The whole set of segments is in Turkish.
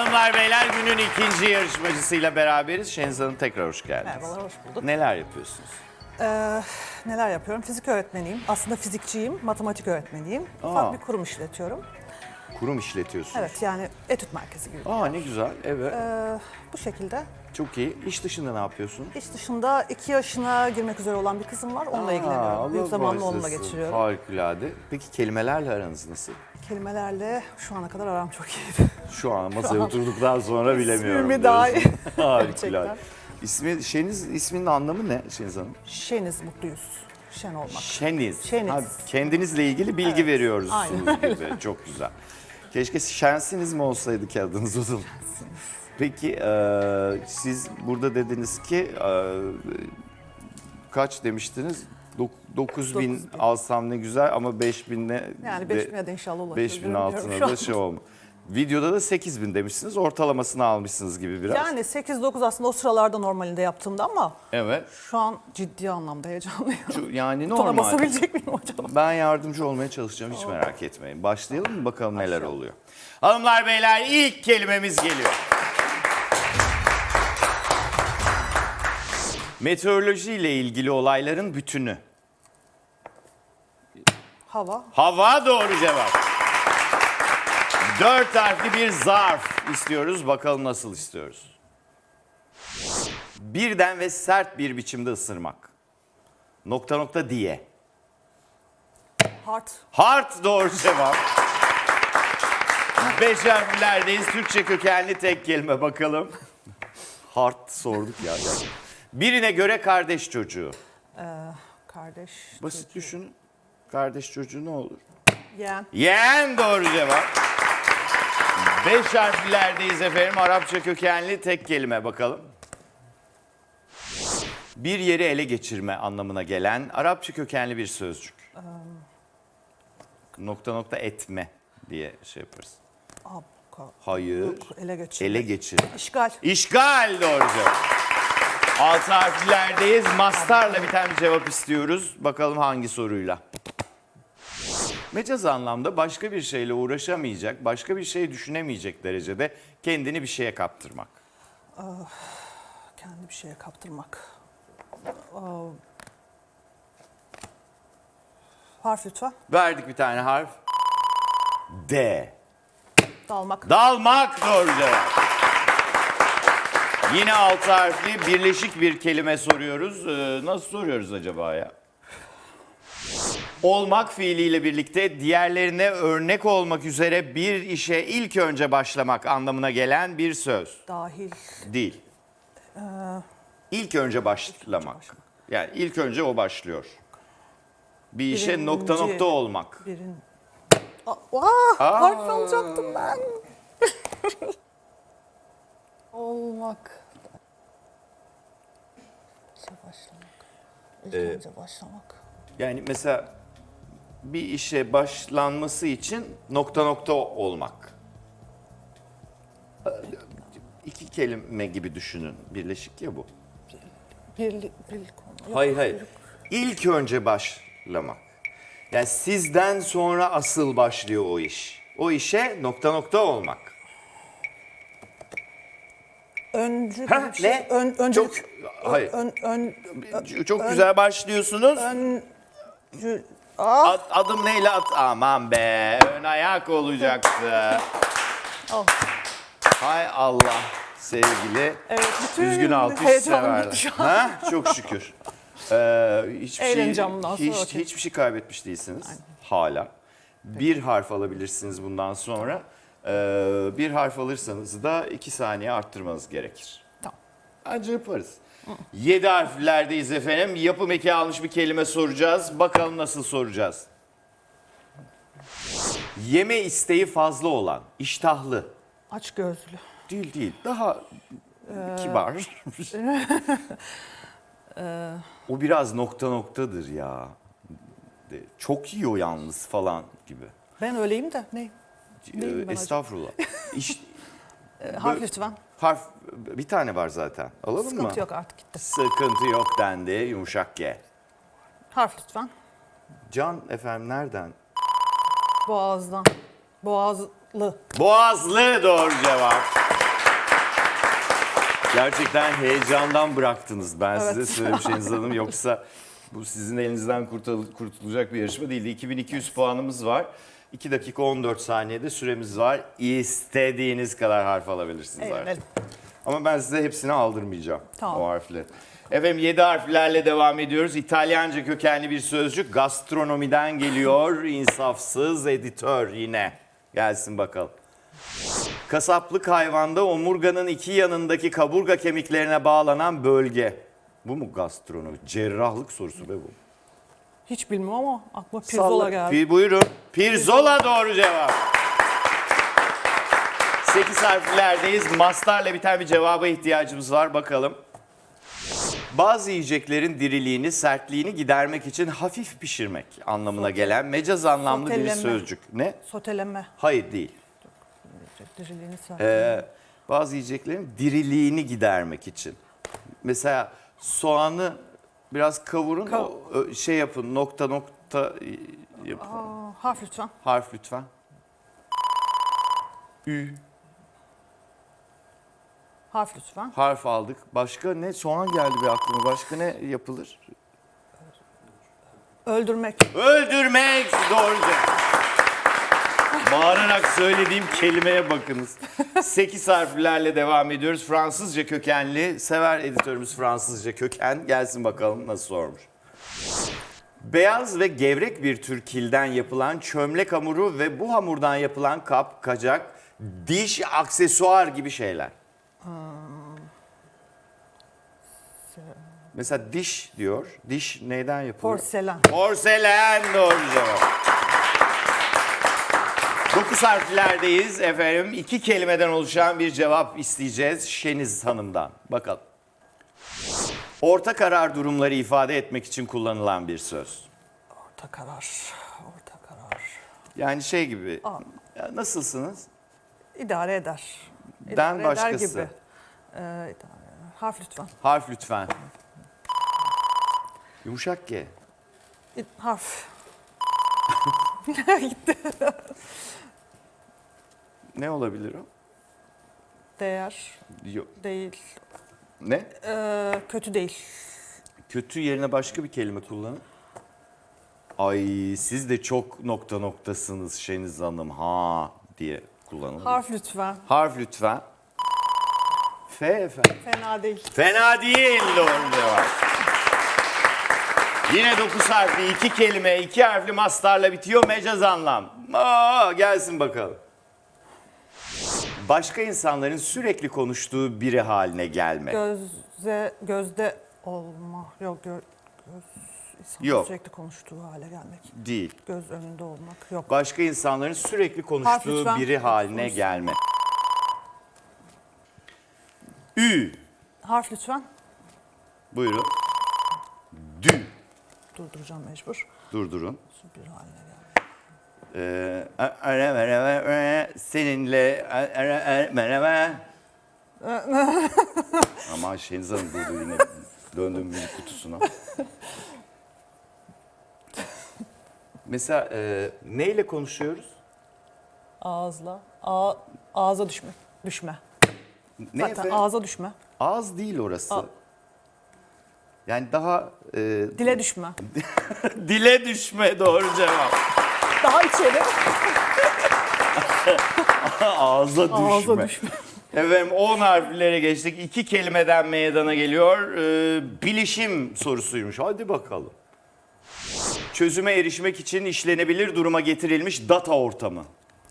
Hanımlar beyler günün ikinci yarışmacısıyla beraberiz. Şeniz Hanım tekrar hoş geldiniz. Merhabalar, hoş bulduk. Neler yapıyorsunuz? Ee, neler yapıyorum? Fizik öğretmeniyim. Aslında fizikçiyim, matematik öğretmeniyim. Ufak Aa. bir kurum işletiyorum. Kurum işletiyorsunuz. Evet, yani etüt merkezi gibi. Aa ne güzel. Evet. Ee, bu şekilde. Çok iyi. İş dışında ne yapıyorsun? İş dışında iki yaşına girmek üzere olan bir kızım var. Onunla ilgileniyorum. Büyük zamanımı onunla geçiriyorum. Harikulade. Peki kelimelerle aranız nasıl? Kelimelerle şu ana kadar aram çok iyiydi. Şu an masaya oturduktan sonra bilemiyorum. İsmimi iyi. Harikulade. İsmi, Şeniz, isminin anlamı ne Şeniz Hanım? Şeniz, mutluyuz. Şen olmak. Şeniz. Şeniz. Ha, kendinizle ilgili bilgi veriyoruz aynen gibi. Çok güzel. Keşke şensiniz mi olsaydı ki adınız o zaman? Peki e, siz burada dediniz ki e, kaç demiştiniz? 9 bin 9.000. alsam ne güzel ama 5 binle Yani 5 bine de inşallah ulaşırız. 5 bin bilmiyorum altına şu da an. şey olma. Videoda da 8 bin demişsiniz. Ortalamasını almışsınız gibi biraz. Yani 8-9 aslında o sıralarda normalinde yaptığımda ama Evet. şu an ciddi anlamda heyecanlıyım. Şu, yani Butona normal. basabilecek miyim hocam? Ben yardımcı olmaya çalışacağım hiç merak etmeyin. Başlayalım mı bakalım neler oluyor. Hanımlar beyler ilk kelimemiz geliyor. Meteoroloji ile ilgili olayların bütünü. Hava. Hava doğru cevap. Dört harfli bir zarf istiyoruz. Bakalım nasıl istiyoruz. Birden ve sert bir biçimde ısırmak. Nokta nokta diye. Heart. Hard doğru cevap. Beş harflerdeyiz. Türkçe kökenli tek kelime bakalım. Hard sorduk ya. Birine göre kardeş çocuğu. Kardeş. Basit düşünün. Kardeş çocuğu ne olur? Yeğen. Yeğen doğru cevap. Beş harflerdeyiz efendim. Arapça kökenli tek kelime bakalım. Bir yeri ele geçirme anlamına gelen Arapça kökenli bir sözcük. Nokta nokta etme diye şey yaparız. Abka. Hayır. Ele geçirme. Ele geçir. İşgal. İşgal doğru cevap. Altı harflerdeyiz. Mastarla biten bir cevap istiyoruz. Bakalım hangi soruyla. Mecaz anlamda başka bir şeyle uğraşamayacak, başka bir şey düşünemeyecek derecede kendini bir şeye kaptırmak. Kendi bir şeye kaptırmak. Aa, harf lütfen. Verdik bir tane harf. D. Dalmak. Dalmak doğru cevap. Yine altı harfli birleşik bir kelime soruyoruz. Ee, nasıl soruyoruz acaba ya? Olmak fiiliyle birlikte diğerlerine örnek olmak üzere bir işe ilk önce başlamak anlamına gelen bir söz. Dahil. Değil. İlk önce başlamak. Yani ilk önce o başlıyor. Bir işe Birinci. nokta nokta olmak. Birin. Aa, aa, harf alacaktım ben. Olmak. İşe başlamak. İlk Ee, önce başlamak. Yani mesela bir işe başlanması için nokta nokta olmak. İki kelime gibi düşünün. Birleşik ya bu. Birlik, birlik olmak. Hayır hayır. İlk önce başlamak. Yani sizden sonra asıl başlıyor o iş. O işe nokta nokta olmak. Öncü Ha, bir şey. ne? Ön, öncülük. Çok hayır. Ön, ön, Çok güzel başlıyorsunuz. öncü. Aa, Ad- adım neyle at? Aman be. Ön ayak olacaktı. al. Hay Allah sevgili. Evet, bütün Düzgün alkış severler. şu an. Ha? Çok şükür. Ee, hiçbir şey, Eğleneceğim bundan sonra, hiç, okey. hiçbir şey kaybetmiş değilsiniz. Hala. Bir harf alabilirsiniz bundan sonra. Ee, bir harf alırsanız da iki saniye arttırmanız gerekir. Tamam. Anca yaparız. Yedi harflerdeyiz efendim. Yapım eki almış bir kelime soracağız. Bakalım nasıl soracağız. Yeme isteği fazla olan, iştahlı. Aç gözlü. Değil değil. Daha kibar. o biraz nokta noktadır ya. De- Çok yiyor yalnız falan gibi. Ben öyleyim de. Ne? Neyim ben Ee, Estağfurullah. İş, Ee, harf Böyle- lütfen. harf bir tane var zaten. Alalım mı? Sıkıntı yok artık gitti. Sıkıntı yok dendi. Yumuşak G. Harf lütfen. Can efendim nereden? Boğazdan. Boğaz Boğazlı. Boğazlı doğru cevap. Gerçekten heyecandan bıraktınız. Ben size Evet. söyleyeyim Şeniz Hanım. Yoksa bu sizin elinizden kurtul- kurtulacak bir yarışma değildi. 2200 puanımız var. 2 dakika 14 saniyede süremiz var. İstediğiniz kadar harf alabilirsiniz artık. Eğlenelim. Ama ben size hepsini aldırmayacağım Tamam. o harfleri. Efendim 7 harflerle devam ediyoruz. İtalyanca kökenli bir sözcük gastronomiden geliyor. İnsafsız editör yine. Gelsin bakalım. Kasaplık hayvanda omurganın iki yanındaki kaburga kemiklerine bağlanan bölge. Bu mu gastronomi? Cerrahlık sorusu be bu. Hiç bilmem ama aklıma pirzola geldi. Pi- buyurun. Pirzola doğru cevap. 8 harflerdeyiz. Mastarla biten bir cevaba ihtiyacımız var. Bakalım. Bazı yiyeceklerin diriliğini, sertliğini gidermek için hafif pişirmek anlamına gelen mecaz anlamlı bir Soteleme. sözcük. Ne? Soteleme. Hayır değil. Diriliğini sert. Ee, bazı yiyeceklerin diriliğini gidermek için. Mesela soğanı biraz kavurun, Kav- o, şey yapın, nokta nokta e, yapın. Aa, harf lütfen. Harf lütfen. Ü. Harf lütfen. Harf aldık. Başka ne? Soğan geldi bir aklıma. Başka ne yapılır? Öldürmek. Öldürmek. Doğru cevap. Bağırarak söylediğim kelimeye bakınız. 8 harflerle devam ediyoruz. Fransızca kökenli. Sever editörümüz Fransızca köken. Gelsin bakalım nasıl sormuş. Beyaz ve gevrek bir tür kilden yapılan çömlek hamuru ve bu hamurdan yapılan kap, kacak, diş, aksesuar gibi şeyler. Mesela diş diyor. Diş neyden yapılıyor? Porselen. Porselen doğru cevap. Dokuz harflerdeyiz efendim. İki kelimeden oluşan bir cevap isteyeceğiz Şeniz Hanım'dan. Bakalım. Orta karar durumları ifade etmek için kullanılan bir söz. Orta karar. Orta karar. Yani şey gibi. Aa. ya nasılsınız? İdare eder. İdare eder başkası. gibi. Ee, idare. Harf lütfen. Harf lütfen. Yumuşak G. İ- Harf. Gitti. Ne olabilir o? Değer. Yok. Değil. Ne? Ee, kötü değil. Kötü yerine başka bir kelime kullanın. Ay siz de çok nokta noktasınız Şeniz Hanım ha diye kullanın. Harf lütfen. Harf lütfen. F efendim. Fena değil. Fena değil doğru cevap. Yine 9 harfli iki kelime, iki harfli mastarla bitiyor mecaz anlam. Aa, gelsin bakalım. Başka insanların sürekli konuştuğu biri haline gelme. Göze, gözde olma. Yok gö, göz, insanın Yok. sürekli konuştuğu hale gelmek. Değil. Göz önünde olmak. Yok. Başka insanların sürekli konuştuğu lütfen. biri haline Konuşsun. gelme. Ü. Harf lütfen. Buyurun. Dü. Durduracağım mecbur. Durdurun. Bir haline gelmek. Ee, a- ara- ara- ara- seninle ara- ara- merhaba. Ama Şeniz Hanım durdu yine. Döndüm müzik kutusuna. Mesela e, neyle konuşuyoruz? Ağızla. A, ağza düşme. Düşme. Ne Zaten efendim? ağza düşme. Ağız değil orası. A- Yani daha e, Dile düşme. dile düşme doğru cevap. Daha içeri. Ağza düşme. Ağza düşme. Efendim 10 harflere geçtik. İki kelimeden meydana geliyor. Ee, bilişim sorusuymuş. Hadi bakalım. Çözüme erişmek için işlenebilir duruma getirilmiş data ortamı.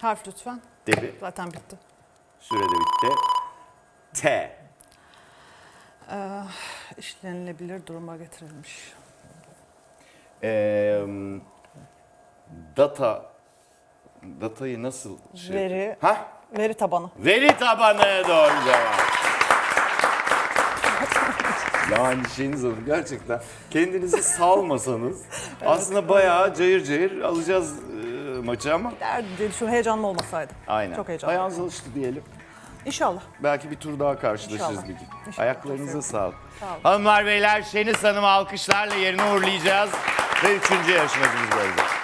Harf lütfen. Debi. Zaten bitti. Sürede bitti. T. İşlenilebilir duruma getirilmiş. Ee, data. Datayı nasıl şey Veri. Hah? Veri tabanı. Veri tabanı doğru cevap. Yani Şeniz Hanım gerçekten kendinizi salmasanız aslında bayağı cayır cayır alacağız e, maçı ama Derdi şu heyecanlı olmasaydı. aynen. Çok heyecanlı. Ayağınız alıştı diyelim. İnşallah. Belki bir tur daha karşılaşırız İnşallah. bir gün. İnşallah. Ayaklarınıza sağlık. Sağ olun. Hanımlar beyler Şeniz Hanım'ı alkışlarla yerine uğurlayacağız ve üçüncü yarışmacımız böyle.